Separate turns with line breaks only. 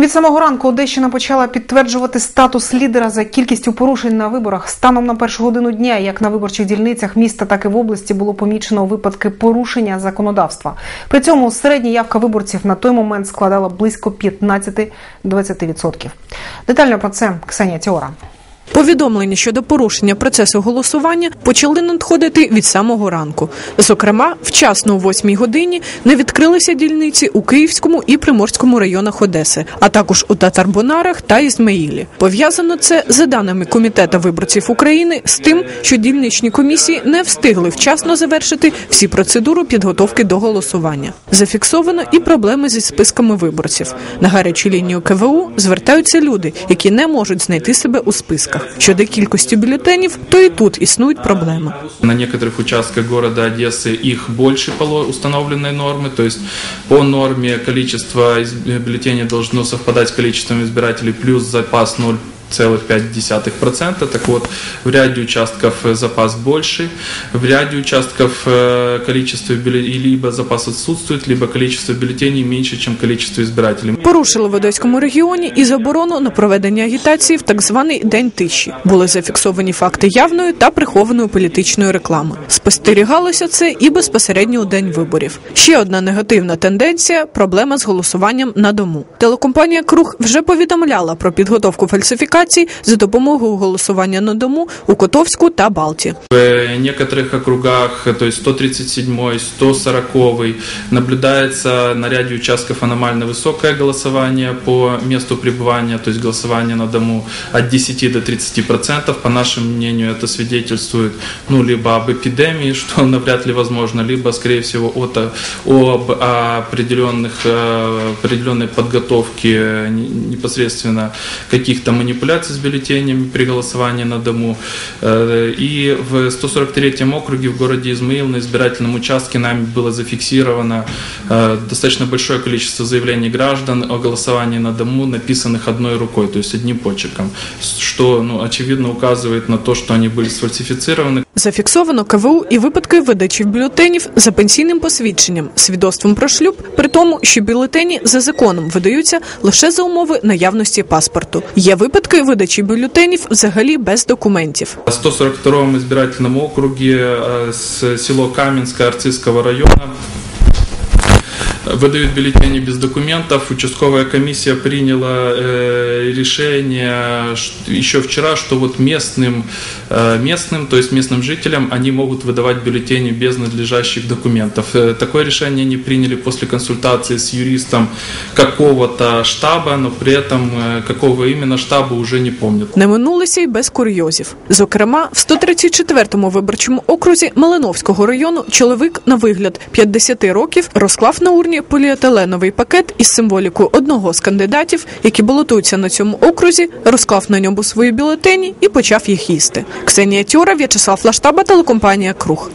Від самого ранку Одещина почала підтверджувати статус лідера за кількістю порушень на виборах. Станом на першу годину дня, як на виборчих дільницях міста, так і в області було помічено випадки порушення законодавства. При цьому середня явка виборців на той момент складала близько 15-20%. Детально про це Ксенія Тіора.
Повідомлення щодо порушення процесу голосування почали надходити від самого ранку. Зокрема, вчасно о 8 годині не відкрилися дільниці у Київському і Приморському районах Одеси, а також у Татарбонарах та Ізмаїлі. Пов'язано це за даними Комітету виборців України з тим, що дільничні комісії не встигли вчасно завершити всі процедури підготовки до голосування. Зафіксовано і проблеми зі списками виборців. На гарячу лінію КВУ звертаються люди, які не можуть знайти себе у списках Щодо кількості бюлетенів, то і тут існують проблеми.
На некоторых участках города Одессы их больше по ло- установленной нормы, то есть по норме количество из- бюллетеней должно совпадать с количеством избирателей плюс запас 0,5%. Так вот, в ряде участков э, запас больше, в ряде участков э, количество бюлле- либо запас отсутствует, либо количество бюллетеней меньше, чем количество избирателей.
Порушили в Одеському регіоні і заборону на проведення агітації в так званий день тиші. Були зафіксовані факти явної та прихованої політичної реклами. Спостерігалося це і безпосередньо у день виборів. Ще одна негативна тенденція проблема з голосуванням на дому. Телекомпанія Круг вже повідомляла про підготовку фальсифікацій за допомогою голосування на дому у Котовську та Балті.
В некоторых округах, то есть 137, 140, наблюдается на ряде участков аномально высокое голосование по месту пребывания, то есть голосование на дому от 10 до 30 процентов. По нашему мнению, это свидетельствует ну, либо об эпидемии, что навряд ли возможно, либо, скорее всего, от, об определенных, э, определенной подготовке не- непосредственно каких-то манипуляций с бюллетенями при голосовании на дому. Э, И в 143-м округе в городе Измаил на избирательном участке нами было зафиксировано э, достаточно большое количество заявлений граждан о голосовании на дому, написанных одной рукой, то есть одним почерком, что ну, очевидно указывает на то, что они были сфальсифицированы.
Зафіксовано КВУ і випадки видачі бюлетенів за пенсійним посвідченням, свідоцтвом про шлюб, при тому, що бюлетені за законом видаються лише за умови наявності паспорту. Є випадки видачі бюлетенів взагалі без документів.
В 142-м избирательном округе э, с село Каменское Арцизского района выдают бюллетени без документов. Участковая комиссия приняла э, решение ш- еще вчера, что вот местным, э, местным, то есть местным жителям, они могут выдавать бюллетени без надлежащих документов. Э, такое решение они приняли после консультации с юристом какого-то штаба, но при этом э, какого именно штаба уже не помнят.
Не минулися й без курйозів. Зокрема, в 134-му виборчому окрузі Малиновського району чоловік на вигляд 50 років розклав на урні поліетиленовий пакет із символікою одного з кандидатів, які балотуються на цьому окрузі, розклав на ньому свої бюлетені і почав їх їсти. Ксенія Тюра, В'ячеслав Лаштаба, телекомпанія Круг.